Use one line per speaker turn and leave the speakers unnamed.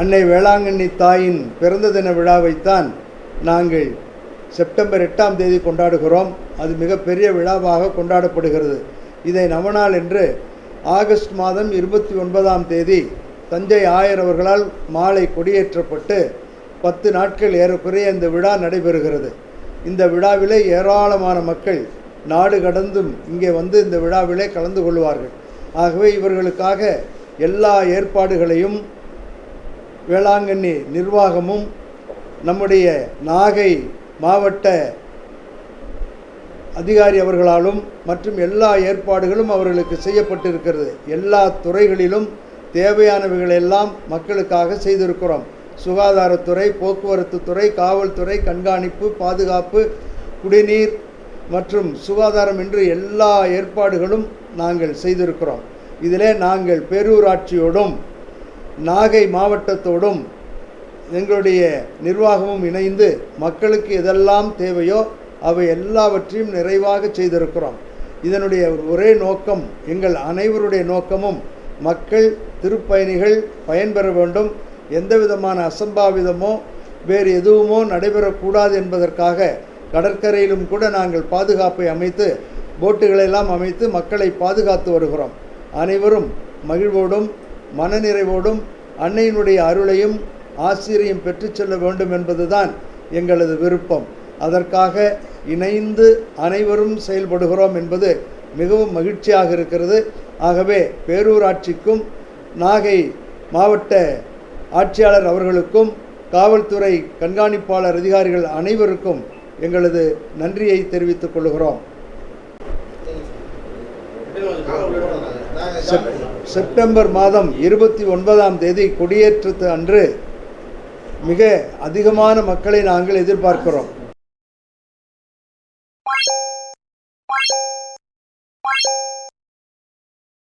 அன்னை வேளாங்கண்ணி தாயின் பிறந்த தின விழாவைத்தான் நாங்கள் செப்டம்பர் எட்டாம் தேதி கொண்டாடுகிறோம். அது மிகப்பெரிய விழாவாக கொண்டாடப்படுகிறது. இதை நவநாள் என்று ஆகஸ்ட் மாதம் இருபத்தி ஒன்பதாம் தேதி தஞ்சை ஆயர் அவர்களால் மாலை கொடியேற்றப்பட்டு பத்து நாட்கள் ஏறக்குறைய இந்த விழா நடைபெறுகிறது. இந்த விழாவிலே ஏராளமான மக்கள் நாடு கடந்தும் இங்கே வந்து இந்த விழாவிலே கலந்து கொள்வார்கள். ஆகவே இவர்களுக்காக எல்லா ஏற்பாடுகளையும் வேளாங்கண்ணி நிர்வாகமும் நம்முடைய நாகை மாவட்ட அதிகாரி அவர்களாலும் மற்றும் எல்லா ஏற்பாடுகளும் அவர்களுக்கு செய்யப்பட்டிருக்கிறது. எல்லா துறைகளிலும் தேவையானவைகளெல்லாம் மக்களுக்காக செய்திருக்கிறோம். சுகாதாரத்துறை போக்குவரத்து துறை காவல்துறை கண்காணிப்பு பாதுகாப்பு குடிநீர் மற்றும் சுகாதாரம் என்று எல்லா ஏற்பாடுகளும் நாங்கள் செய்திருக்கிறோம். இதிலே நாங்கள் பேரூராட்சியோடும் நாகை மாவட்டத்தோடும் எங்களுடைய நிர்வாகமும் இணைந்து மக்களுக்கு எதெல்லாம் தேவையோ அவை எல்லாவற்றையும் நிறைவாக செய்திருக்கிறோம். இதனுடைய ஒரே நோக்கம் எங்கள் அனைவருடைய நோக்கமும் மக்கள் திருப்பயணிகள் பயன்பெற வேண்டும். எந்த விதமான அசம்பாவிதமோ வேறு எதுவுமோ நடைபெறக்கூடாது என்பதற்காக கடற்கரையிலும் கூட நாங்கள் பாதுகாப்பை அமைத்து போட்டுகளெல்லாம் அமைத்து மக்களை பாதுகாத்து வருகிறோம். அனைவரும் மகிழ்வோடும் மனநிறைவோடும் அன்னையினுடைய அருளையும் ஆசிரியம் பெற்று செல்ல வேண்டும் என்பதுதான் எங்களது விருப்பம். அதற்காக இணைந்து அனைவரும் செயல்படுகிறோம் என்பது மிகவும் மகிழ்ச்சியாக இருக்கிறது. ஆகவே பேரூராட்சிக்கும் நாகை மாவட்ட ஆட்சியாளர் அவர்களுக்கும் காவல்துறை கண்காணிப்பாளர் அதிகாரிகள் அனைவருக்கும் எங்களது நன்றியை தெரிவித்துக் கொள்கிறோம். செப்டம்பர் மாதம் இருபத்தி ஒன்பதாம் தேதி கொடியேற்றத்து அன்று மிக அதிகமான மக்களை நாங்கள் எதிர்பார்க்கிறோம்.